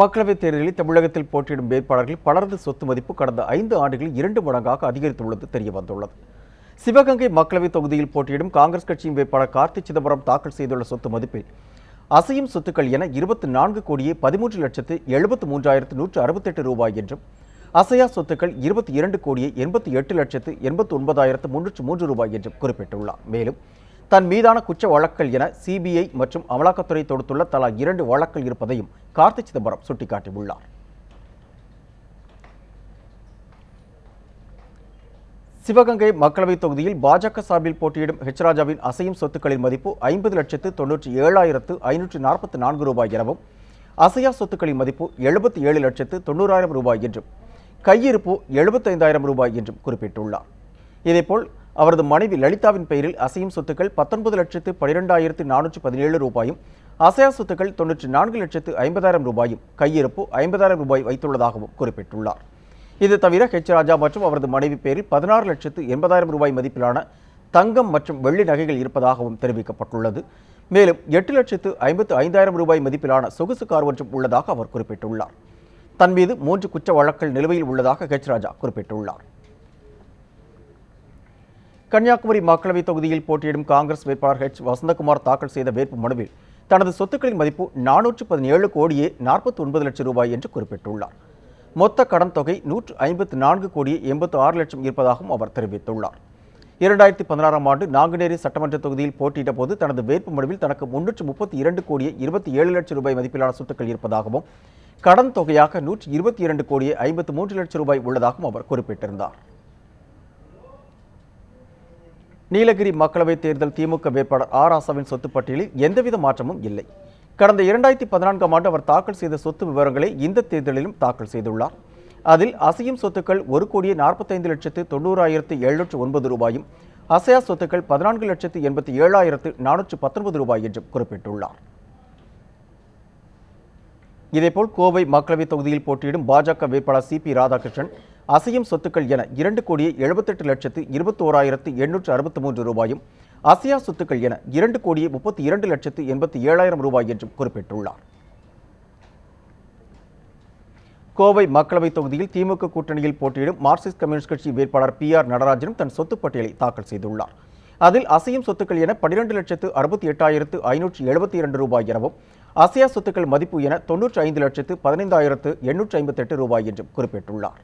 மக்களவைத் தேர்தலில் தமிழகத்தில் போட்டியிடும் வேட்பாளர்கள் பலரது சொத்து மதிப்பு கடந்த ஐந்து ஆண்டுகளில் இரண்டு மடங்காக அதிகரித்துள்ளது தெரியவந்துள்ளது. சிவகங்கை மக்களவைத் தொகுதியில் போட்டியிடும் காங்கிரஸ் கட்சியின் வேட்பாளர் கார்த்தி சிதம்பரம் தாக்கல் செய்துள்ள சொத்து மதிப்பில் அசையும் சொத்துக்கள் என இருபத்தி நான்கு கோடியே பதிமூன்று லட்சத்து எழுபத்து மூன்றாயிரத்து நூற்று அறுபத்தெட்டு ரூபாய் என்றும் அசையா சொத்துக்கள் இருபத்தி இரண்டு கோடியே எண்பத்தி எட்டு லட்சத்து எண்பத்தி ஒன்பதாயிரத்து முன்னூற்று மூன்று ரூபாய் என்றும் குறிப்பிட்டுள்ளார். மேலும் தன் மீதான குற்ற வழக்கல் என சிபிஐ மற்றும் அமலாக்கத்துறை தொடுத்துள்ள தலா இரண்டு வழக்கல் இருப்பதையும் கார்த்தி சிதம்பரம் சுட்டிக்காட்டியுள்ளார். சிவகங்கை மக்களவைத் தொகுதியில் பாஜக சார்பில் போட்டியிடும் ஹெச் ராஜாவின் அசையும் சொத்துக்களின் மதிப்பு ஐம்பது லட்சத்து தொன்னூற்றி ஏழாயிரத்து ஐநூற்றி நாற்பத்தி நான்கு ரூபாய் எனவும் அசையா சொத்துக்களின் மதிப்பு எழுபத்தி ஏழு லட்சத்து தொண்ணூறாயிரம் ரூபாய் என்றும் கையிருப்பு எழுபத்தைந்தாயிரம் ரூபாய் என்றும் குறிப்பிட்டுள்ளார். இதேபோல் அவரது மனைவி லலிதாவின் பெயரில் அசையும் சொத்துக்கள் பத்தொன்பது லட்சத்து பனிரெண்டாயிரத்து நானூற்று பதினேழு ரூபாயும் அசையா சொத்துக்கள் தொன்னூற்றி நான்கு லட்சத்து ஐம்பதாயிரம் ரூபாயும் கையிருப்பு ஐம்பதாயிரம் ரூபாய் வைத்துள்ளதாகவும் குறிப்பிட்டுள்ளார். இது தவிர ஹெச் ராஜா மற்றும் அவரது மனைவி பேரில் பதினாறு லட்சத்து எண்பதாயிரம் ரூபாய் மதிப்பிலான தங்கம் மற்றும் வெள்ளி நகைகள் இருப்பதாகவும் தெரிவிக்கப்பட்டுள்ளது. மேலும் எட்டு லட்சத்து ஐம்பத்து ஐந்தாயிரம் ரூபாய் மதிப்பிலான சொகுசு கார் ஒன்றும் உள்ளதாக அவர் குறிப்பிட்டுள்ளார். தன் மீது மூன்று குற்ற வழக்குகள் நிலுவையில் உள்ளதாக ஹெச் ராஜா குறிப்பிட்டுள்ளார். கன்னியாகுமரி மக்களவைத் தொகுதியில் போட்டியிடும் காங்கிரஸ் வேட்பாளர் ஹெச் வசந்தகுமார் தாக்கல் செய்த வேட்பு மனுவில் தனது சொத்துக்களின் மதிப்பு நானூற்று பதினேழு கோடியே நாற்பத்தி ஒன்பது லட்சம் ரூபாய் என்று குறிப்பிட்டுள்ளார். மொத்த கடன் தொகை நூற்று ஐம்பத்து நான்கு கோடியே எண்பத்து ஆறு லட்சம் இருப்பதாகவும் அவர் தெரிவித்துள்ளார். இரண்டாயிரத்தி பதினாறாம் ஆண்டு நாங்குநேரி சட்டமன்ற தொகுதியில் போட்டியிட்ட போது தனது வேட்பு மனுவில் தனக்கு முன்னூற்று முப்பத்தி இரண்டு கோடியே இருபத்தி ஏழு லட்சம் ரூபாய் மதிப்பிலான சொத்துக்கள் இருப்பதாகவும் கடன் தொகையாக நூற்றி இருபத்தி இரண்டு கோடியே ஐம்பத்து மூன்று லட்சம் ரூபாய் உள்ளதாகவும் அவர் குறிப்பிட்டிருந்தார். நீலகிரி மக்களவைத் தேர்தல் திமுக வேட்பாளர் ஆர் ஆசாவின் சொத்து பட்டியலில் எந்தவித மாற்றமும் இல்லை. கடந்த இரண்டாயிரத்தி பதினான்காம் ஆண்டு அவர் தாக்கல் செய்த சொத்து விவரங்களை இந்த தேர்தலிலும் தாக்கல் செய்துள்ளார். அதில் அசையும் சொத்துக்கள் ஒரு கோடியே நாற்பத்தைந்து லட்சத்து தொண்ணூறாயிரத்து எழுநூற்று ஒன்பது ரூபாயும் அசையா சொத்துக்கள் பதினான்கு லட்சத்து எண்பத்தி ஏழாயிரத்து நானூற்று பத்தொன்பது ரூபாய் என்றும் குறிப்பிட்டுள்ளார். இதேபோல் கோவை மக்களவைத் தொகுதியில் போட்டியிடும் பாஜக வேட்பாளர் சி பி ராதாகிருஷ்ணன் அசையும் சொத்துக்கள் என இரண்டு கோடியே எழுபத்தெட்டு லட்சத்து இருபத்தோராயிரத்து எண்ணூற்று அறுபத்தி மூன்று ரூபாயும் அசையா சொத்துக்கள் என இரண்டு கோடியே முப்பத்தி இரண்டு லட்சத்து எண்பத்தி ஏழாயிரம் ரூபாய் என்றும் குறிப்பிட்டுள்ளார். கோவை மக்களவைத் தொகுதியில் திமுக கூட்டணியில் போட்டியிடும் மார்க்சிஸ்ட் கம்யூனிஸ்ட் கட்சி வேட்பாளர் பி ஆர் நடராஜனும் தன் சொத்து பட்டியலை தாக்கல் செய்துள்ளார். அதில் அசையும் சொத்துக்கள் என பன்னிரண்டு லட்சத்து அறுபத்தி எட்டாயிரத்து ஐநூற்று எழுபத்தி இரண்டு ரூபாய் எனவும் அசையா சொத்துக்கள் மதிப்பு என தொன்னூற்றி ஐந்து லட்சத்து பதினைந்தாயிரத்து எண்ணூற்று ஐம்பத்தெட்டு ரூபாய் என்றும் குறிப்பிட்டுள்ளார்.